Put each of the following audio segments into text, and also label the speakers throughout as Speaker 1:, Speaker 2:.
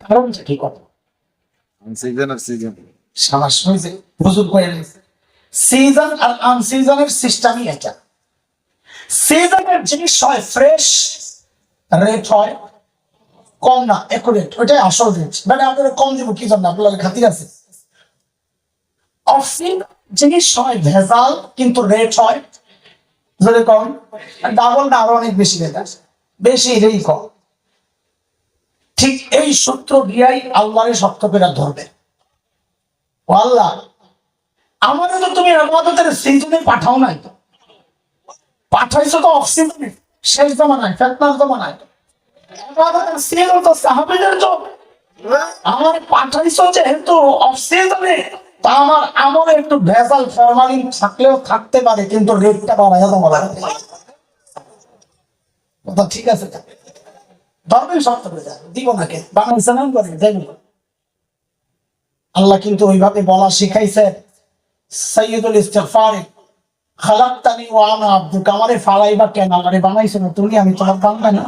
Speaker 1: কারণটা কি কথা?
Speaker 2: সিজন আর সিজন
Speaker 1: সাবাস হয়েছে হুজুর করে নিয়েছে। সিজন আর আনসিজনের সিস্টেমই এটা সিজনের জিনিস হয় ফ্রেশ রেট হয় কম না একুরেট ওইটাই আসল রেট মানে আপনারা কম দিব কি জন্য? আপনার খাতির আছে। অফসিন জিনিস হয় ভেজাল কিন্তু রেট হয়। যদি কম ডাবল না আরও অনেক বেশি রেট আছে। বেশি রেই কম। ঠিক এই সূত্র দিয়াই আল্লাহরে শক্ত করে ধরবে। ও আল্লাহ, আমাদের তো তুমি আমাদের সিজনে পাঠাও নাই তো। পাঠাইছো তো অক্সিজেনে শেষ জমানায়, ফেতনার জমানায়। আমাদের সিজন তো যেহেতু অক্সিজেনে তা আমার একটু ভেজাল থাকলেও থাকতে পারে, কিন্তু রেটটা ঠিক আছে ধর্মের শর্ত দিব নাম করে যাই আল্লাহ কিন্তু ওইভাবে বলা শিখাইছে সৈয়দুল ইস্তেফার খালাক্তানি ও আনা আমারে ফালাইবা কেন? আমারে বানাইছো না তুমি আমি তোমার বান্ধা না।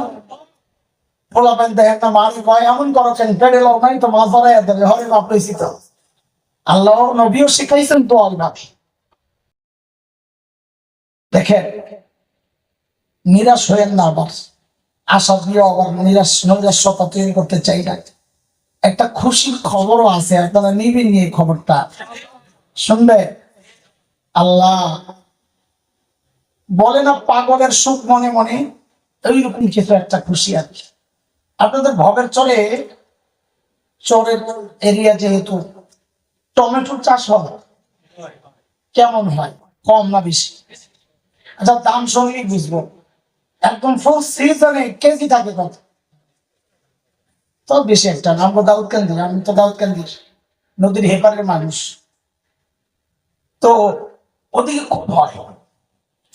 Speaker 1: দেখেন না মারি কয় এমন করো কেন? লোক নাই তো মাছ ধরাই দেবে, হরে বাপ লইছি তো। আল্লাহ নবীও শিখাইছেন তো আল্লাহ দেখেন, নিরাশ হয়েন না আবার। আশা দিয়ে নিরাশ তৈরি করতে চাই না। একটা খুশির খবরও আছে আপনারা নিবেন নিয়ে খবরটা। শুনবে? আল্লাহ বলে না, পাগলের সুখ মনে মনে? এইরকম কিছু একটা খুশি আছে। আপনাদের ভবের চরে, চরের এরিয়া যেহেতু টমেটোর চাষ হয়? কেমন হয়? কম না বেশি? আচ্ছা দাম সঙ্গেই বুঝব। একদম ফুল সিজনে কেজি থাকে কত তো বেশি একটা নাম দাউদ কান্দির আমি তো দাউদ কান্দির নদীর হেপারের মানুষ। তো ওদিকে খুব হয়।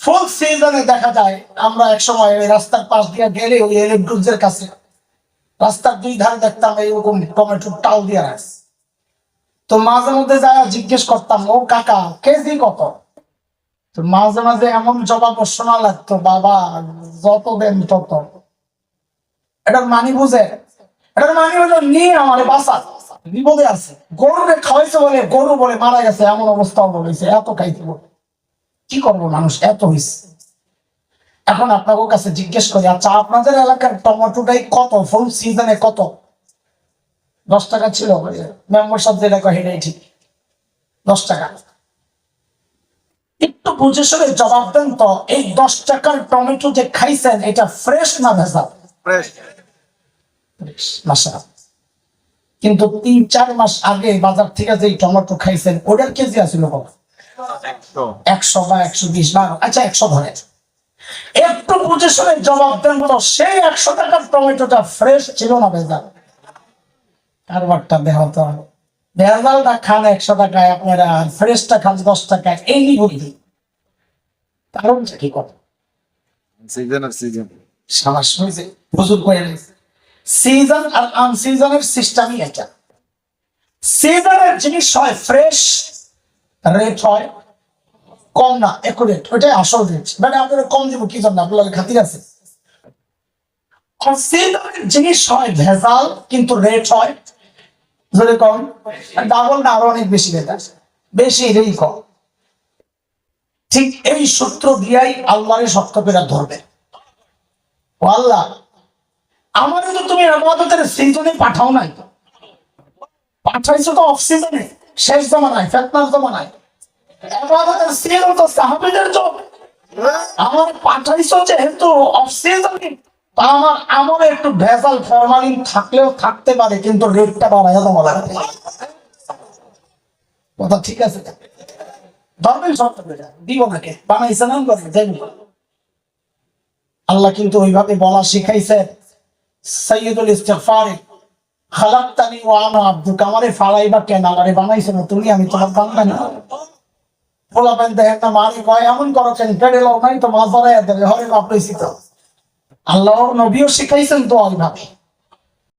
Speaker 1: ফুল সিজনে দেখা যায়, আমরা এক সময় ওই রাস্তার পাশ দিয়ে গেলে ওই ইলেকট্রুজের কাছে, রাস্তার দুই ধারে দেখতাম এইরকম টমেটোর টাল দিয়ে রাখছে। তো মাঝে মধ্যে যায় জিজ্ঞেস করতাম, ও কাকা কেজি কত? তো মাঝে মাঝে এমন জবাব শোনা লাগতো, বাবা, যত দেন তত। এটার মানি বুঝে? এটার মানি হলো নিয়ে আমার বাসা। বিপদে আছে। গরুরে খাওয়াইছে বলে, গরু বলে মারা গেছে, এমন অবস্থাও বলেছে এত খাইতে বলে। কি করব মানুষ, এত হইছে। এখন আপনাদের কাছে জিজ্ঞেস করি আচ্ছা আপনাদের এলাকার টমেটোটাই কত? ফুল সিজনে কত? দশ টাকা ছিল, মেম্বার সাহেব যেটা সেটাই ঠিক। দশ টাকা। একটু জবাব দেন তো এই দশ টাকার টমেটো যে খাইছেন এটা ফ্রেশ না ভেজা কিন্তু তিন চার মাস আগে বাজার থেকে যে টমেটো খাইছেন ওটার কেজি আছিল একশো। বা একশো বিশ বা আচ্ছা একশো ধরে একটু বুঝে শুনে জবাব দেন বলো সেই একশো টাকার টমেটোটা ফ্রেশ ছিল না ভেজাল? কারবারটা দেহ তো। ভেজালটা খান একশো টাকায় আপনারা ফ্রেশটা খান দশ টাকায় এই বুদ্ধি কারণটা কি কথা?
Speaker 2: সিজন আর সিজন
Speaker 1: সাবাস হয়েছে হুজুর করে সিজন আর আনসিজনের সিস্টেমই এটা সিজনের জিনিস হয় ফ্রেশ রেট হয় কম না একুরেট ওইটাই আসল রেট মানে আপনারা কম দিব কি জন্য? আপনার খাতির আছে। সিজনের জিনিস হয় ভেজাল কিন্তু রেট হয় যদি কম ডাবল না আরও অনেক বেশি রেট আছে। বেশি রেই কম। ঠিক এই সূত্র দিয়াই আল্লাহরে করে ধরবে। ও আল্লাহ আমাদের তো তুমি আমাদের সিজনে পাঠাও নাই পাঠাইছো তো অফ সিজনে শেষ ফেতনার আমার আমার একটু ভেজাল থাকলেও থাকতে পারে, কিন্তু রেটটা বাড়াইয়া কথা ঠিক আছে? ধর্মের শর্ত দিব নাকে বানাইছে করে আল্লাহ কিন্তু ওইভাবে বলা শিখাইছে সৈয়দুল ইস্তেফার খালাক্তানি ও আমারে ফালাইবা কেন? আমারে বানাইছো না, তুমি, আমি তোমার বান্ধা না। দেখেন না, মারি কয়, এমন করো কেন? নাই তো, মাছ ধরাই দেবে, হরে বাপ লইছি তো। আল্লাহ নবীও শিখাইছেন তো ওইভাবে।